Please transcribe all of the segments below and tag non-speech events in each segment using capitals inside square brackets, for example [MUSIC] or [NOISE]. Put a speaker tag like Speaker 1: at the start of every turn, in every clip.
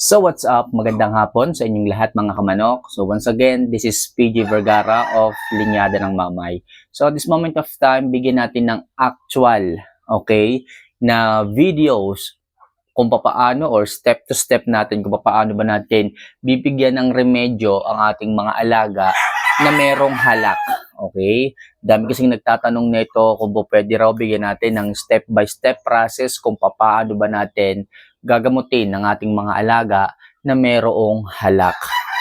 Speaker 1: So what's up? Magandang hapon sa inyong lahat mga kamanok. So once again, this is PG Vergara of Linyada ng Mamay. So at this moment of time, bigyan natin ng actual, okay, na videos kung papaano or step to step natin kung papaano ba natin bibigyan ng remedyo ang ating mga alaga na merong halak. Okay? Dami kasing nagtatanong nito kung po pwede raw bigyan natin ng step by step process kung papaano ba natin gagamutin ng ating mga alaga na merong halak.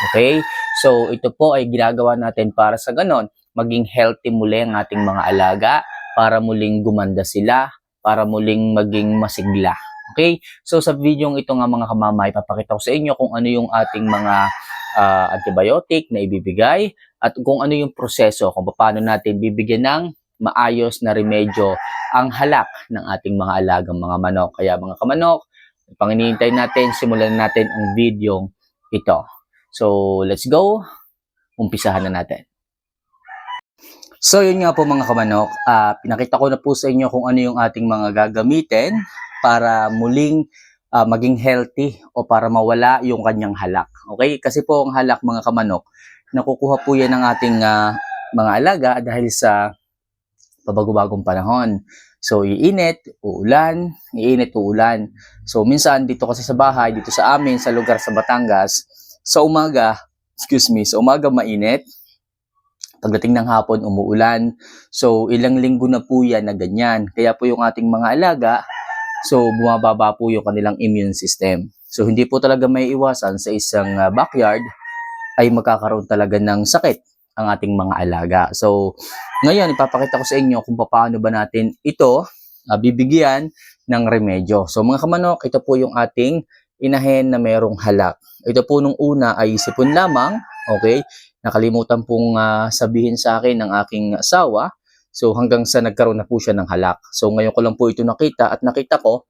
Speaker 1: Okay? So, ito po ay ginagawa natin para sa ganon, maging healthy muli ang ating mga alaga, para muling gumanda sila, para muling maging masigla. Okay? So, sa video ito nga mga kamamay, papakita ko sa inyo kung ano yung ating mga ah, antibiotic na ibibigay at kung ano yung proseso, kung paano natin bibigyan ng maayos na remedyo ang halak ng ating mga alagang mga manok. Kaya mga kamanok, Panginihintay natin, simulan natin ang video ito. So, let's go. Umpisahan na natin. So, yun nga po mga kamanok. Ah, pinakita ko na po sa inyo kung ano yung ating mga gagamitin para muling ah, maging healthy o para mawala yung kanyang halak. Okay? Kasi po ang halak mga kamanok, nakukuha po yan ng ating ah, mga alaga dahil sa pabagubagong panahon. So, iinit, uulan, iinit, uulan. So, minsan dito kasi sa bahay, dito sa amin, sa lugar sa Batangas, sa umaga, excuse me, sa umaga mainit, pagdating ng hapon, umuulan. So, ilang linggo na po yan na ganyan. Kaya po yung ating mga alaga, so, bumababa po yung kanilang immune system. So, hindi po talaga may iwasan sa isang ah, backyard ay magkakaroon talaga ng sakit ang ating mga alaga. So, ngayon, ipapakita ko sa inyo kung paano ba natin ito ah, bibigyan ng remedyo. So mga kamanok, ito po yung ating inahen na merong halak. Ito po nung una ay sipon lamang, okay? Nakalimutan pong ah, sabihin sa akin ng aking asawa. So hanggang sa nagkaroon na po siya ng halak. So ngayon ko lang po ito nakita at nakita ko,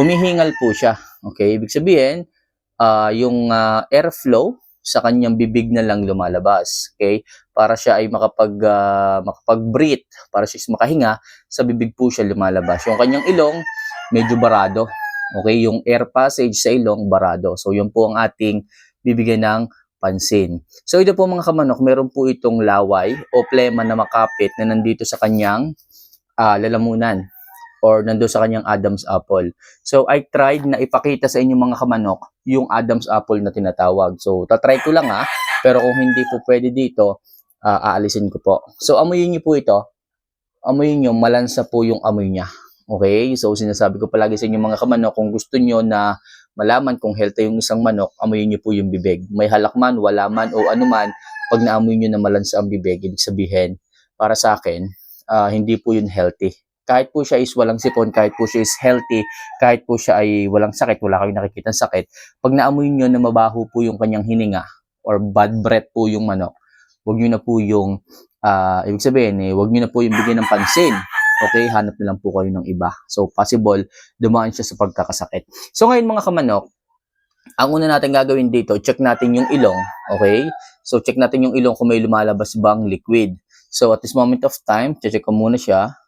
Speaker 1: humihingal po siya. Okay, ibig sabihin, ah, yung ah, airflow sa kanyang bibig na lang lumalabas. Okay? Para siya ay makapag ah, makapag-breathe, para siya makahinga, sa bibig po siya lumalabas. Yung kanyang ilong medyo barado. Okay, yung air passage sa ilong barado. So yun po ang ating bibigyan ng pansin. So ito po mga kamanok, meron po itong laway o plema na makapit na nandito sa kanyang ah, lalamunan or nando sa kanyang Adam's apple. So I tried na ipakita sa inyo mga kamanok yung Adam's apple na tinatawag. So tatry ko lang ha, pero kung hindi po pwede dito, ah, aalisin ko po. So amuyin niyo po ito. Amuyin niyo, malansa po yung amoy niya. Okay? So sinasabi ko palagi sa inyo mga kamanok, kung gusto niyo na malaman kung healthy yung isang manok, amuyin niyo po yung bibig. May halak man, wala man, o ano man, pag naamoy niyo na malansa ang bibig, ibig sabihin, para sa akin, ah, hindi po yun healthy. Kahit po siya is walang sipon, kahit po siya is healthy, kahit po siya ay walang sakit, wala kayong nakikita sakit, pag naamoy niyo na mabaho po yung kanyang hininga or bad breath po yung manok, huwag niyo na po yung, ah, ibig sabihin, eh, huwag niyo na po yung bigyan ng pansin. Okay, hanap na lang po kayo ng iba. So, possible, dumaan siya sa pagkakasakit. So, ngayon mga kamanok, ang una natin gagawin dito, check natin yung ilong. Okay? So, check natin yung ilong kung may lumalabas bang liquid. So, at this moment of time, check ko muna siya.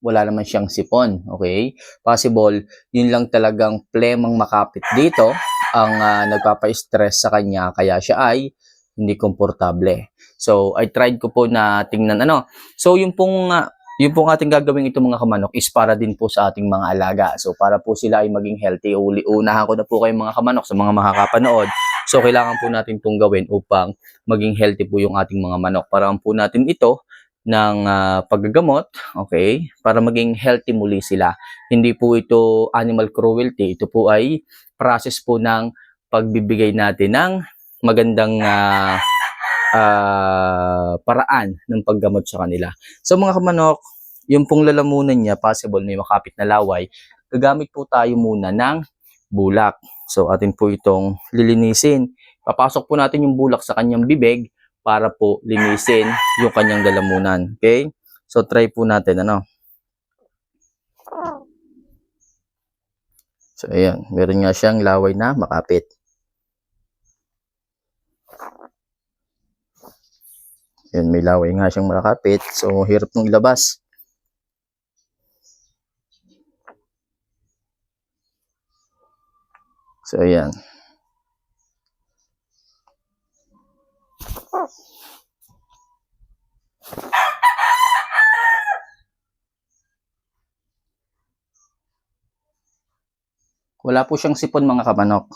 Speaker 1: Wala naman siyang sipon. Okay? Possible, yun lang talagang plemang makapit dito ang ah, nagpapa-stress sa kanya kaya siya ay hindi komportable. So, I tried ko po na tingnan ano. So, yung pong ah, yung pong ating gagawin ito mga kamanok is para din po sa ating mga alaga. So, para po sila ay maging healthy. Uli, unahan ko na po kayo mga kamanok sa mga makakapanood. So, kailangan po natin itong gawin upang maging healthy po yung ating mga manok. Parang po natin ito ng ah, paggagamot, okay, para maging healthy muli sila. Hindi po ito animal cruelty. Ito po ay process po ng pagbibigay natin ng magandang ah, ah, paraan ng paggamot sa kanila. So mga kamanok, yung pong lalamunan niya, possible may makapit na laway, gagamit po tayo muna ng bulak. So atin po itong lilinisin. Papasok po natin yung bulak sa kanyang bibig para po linisin yung kanyang lalamunan. Okay? So try po natin ano. So ayan, meron nga siyang laway na makapit. Yan, may laway nga siyang makapit. So, hirap nung ilabas. So, ayan. Wala po siyang sipon mga kamanok.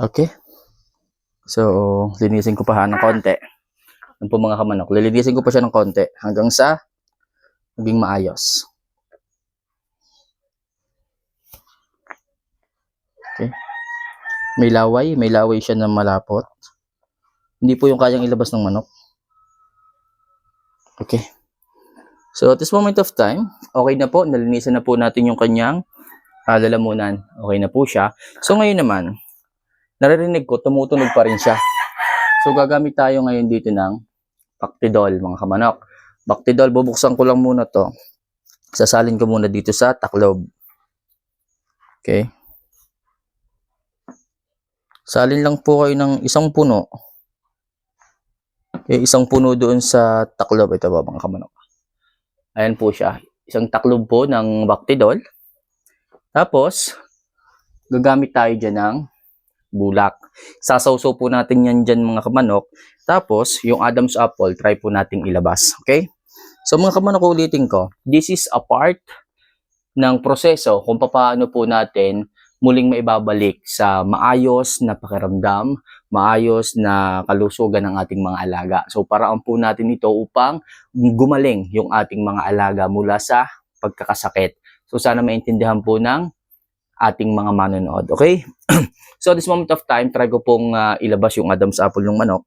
Speaker 1: Okay. So, linisin ko pa ha ng konti. Yan po mga kamanok. Lilinisin ko pa siya ng konti hanggang sa maging maayos. Okay. May laway. May laway siya na malapot. Hindi po yung kayang ilabas ng manok. Okay. So, at this moment of time, okay na po. Nalinisan na po natin yung kanyang ah, lalamunan. Okay na po siya. So, ngayon naman, naririnig ko, tumutunog pa rin siya. So, gagamit tayo ngayon dito ng Bactidol, mga kamanok. Bactidol, bubuksan ko lang muna to. Sasalin ko muna dito sa taklob. Okay. Salin lang po kayo ng isang puno. Okay, isang puno doon sa taklob. Ito ba, mga kamanok? Ayan po siya. Isang taklob po ng Bactidol. Tapos, gagamit tayo dyan ng bulak. Sasawsaw po natin yan dyan mga kamanok. Tapos, yung Adam's apple, try po nating ilabas. Okay? So mga kamanok, ulitin ko. This is a part ng proseso kung paano po natin muling maibabalik sa maayos na pakiramdam, maayos na kalusugan ng ating mga alaga. So paraan po natin ito upang gumaling yung ating mga alaga mula sa pagkakasakit. So sana maintindihan po ng ating mga manonood. Okay? [CLEARS THROAT] so this moment of time, try ko pong ah, ilabas yung Adam's apple ng manok.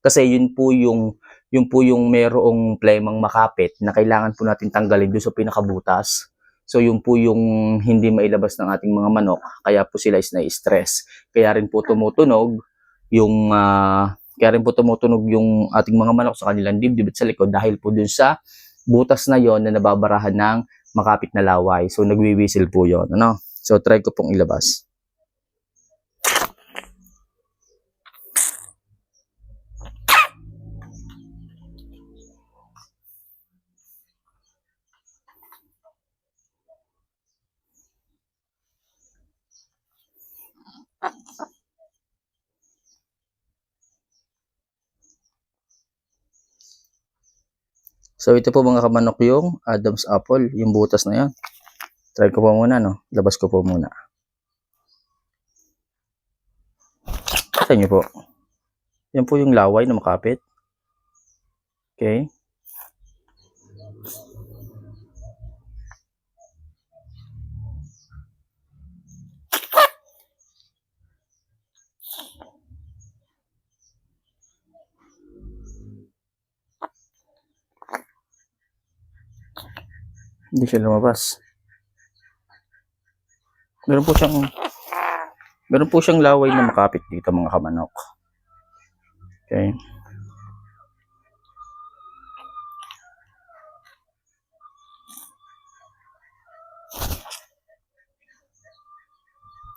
Speaker 1: Kasi yun po yung yun po yung merong plemang makapit na kailangan po natin tanggalin doon sa pinakabutas. So yun po yung hindi mailabas ng ating mga manok, kaya po sila is na-stress. Kaya rin po tumutunog yung ah, kaya rin po tumutunog yung ating mga manok sa kanilang dibdib sa likod dahil po dun sa butas na yon na nababarahan ng makapit na laway. So nagwiwisil po yon, ano? So try ko pong ilabas. So ito po mga kamanok yung Adam's apple, yung butas na yan. Try ko po muna, no? Labas ko po muna. Sa inyo po. Yan po yung laway na makapit. Okay. Hindi siya lumabas. Meron po siyang meron po siyang laway na makapit dito mga kamanok. Okay.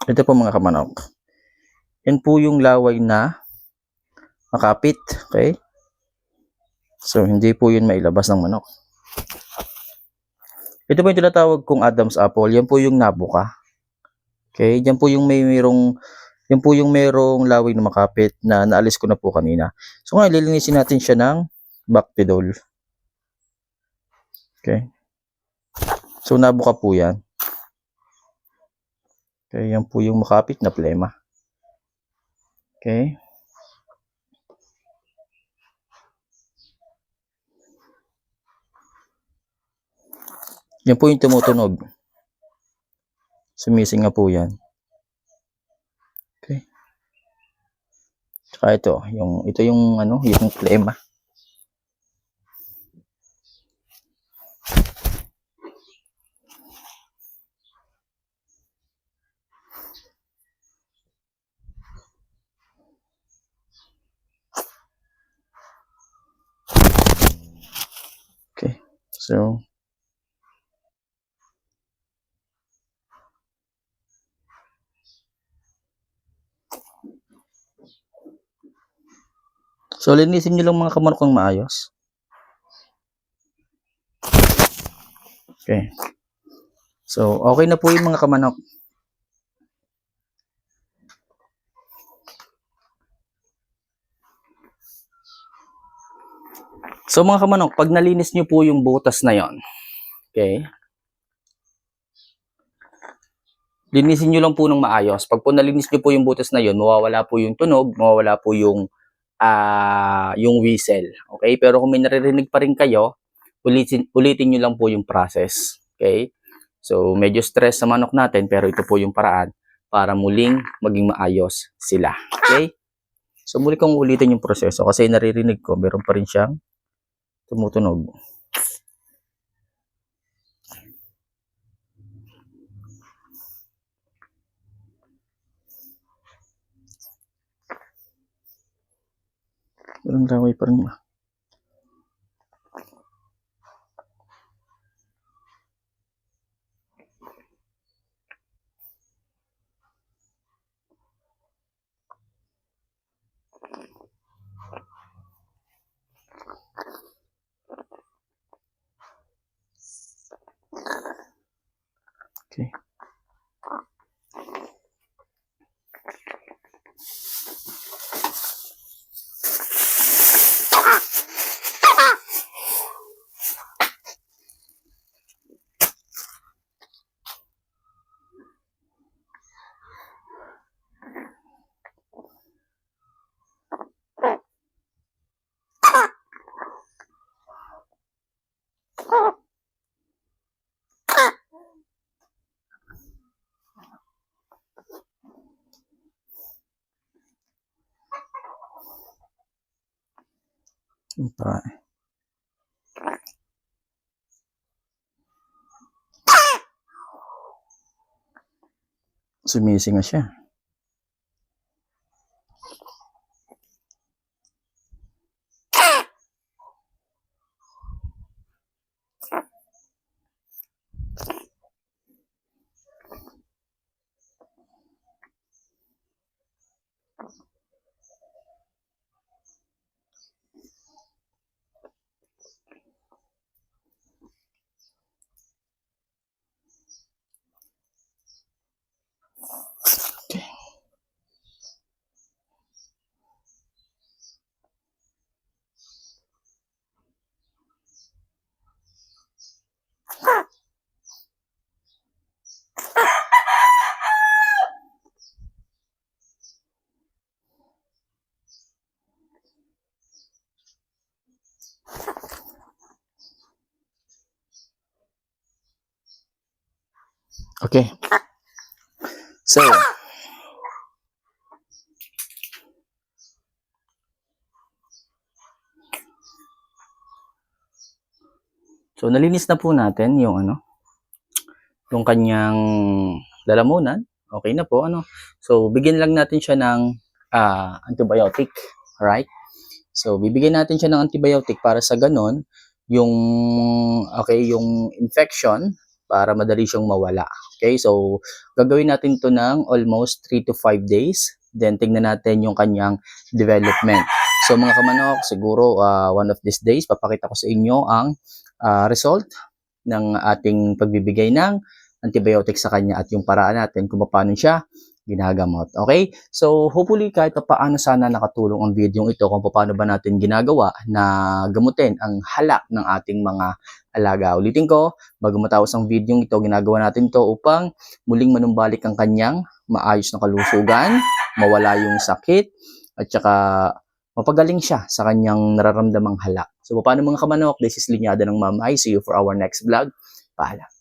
Speaker 1: Ito po mga kamanok. Yan po yung laway na makapit. Okay. So, hindi po yun mailabas ng manok. Ito po yung tinatawag kong Adam's apple. Yan po yung nabuka. Okay, yan po yung may merong yan po yung merong laway na makapit na naalis ko na po kanina. So ngayon lilinisin natin siya ng Bactidol. Okay. So nabuka po yan. Okay, yan po yung makapit na plema. Okay. Yan po yung tumutunog. Sumising nga po yan. Okay. Tsaka ito, yung, ito yung ano, yung plema. Okay. So, So, linisin nyo lang mga kamanok ng maayos. Okay. So, okay na po yung mga kamanok. So, mga kamanok, pag nalinis nyo po yung butas na yon, okay, linisin nyo lang po ng maayos. Pag po nalinis nyo po yung butas na yun, mawawala po yung tunog, mawawala po yung ah yung whistle. Okay? Pero kung may naririnig pa rin kayo, ulitin, ulitin nyo lang po yung process. Okay? So, medyo stress sa manok natin, pero ito po yung paraan para muling maging maayos sila. Okay? So, muli kong ulitin yung proseso kasi naririnig ko, meron pa rin siyang tumutunog. Meron laway pa rin. Okay. Yung pa. Sumising na siya. Okay. So, So, nalinis na po natin yung ano, yung kanyang lalamunan. Okay na po, ano. So, bigyan lang natin siya ng ah, antibiotic, right? So, bibigyan natin siya ng antibiotic para sa ganon, yung, okay, yung infection, para madali siyang mawala. Okay, so, gagawin natin to ng almost 3 to 5 days. Then, tingnan natin yung kanyang development. So, mga kamanok, siguro ah, one of these days, papakita ko sa inyo ang ah, result ng ating pagbibigay ng antibiotic sa kanya at yung paraan natin kung paano siya ginagamot. Okay? So, hopefully kahit pa paano sana nakatulong ang video ito kung paano ba natin ginagawa na gamutin ang halak ng ating mga alaga. Ulitin ko, bago matapos ang video ito, ginagawa natin to upang muling manumbalik ang kanyang maayos na kalusugan, mawala yung sakit, at saka mapagaling siya sa kanyang nararamdamang halak. So, paano mga kamanok? This is Linyada ng Mama. I see you for our next vlog. Paalam.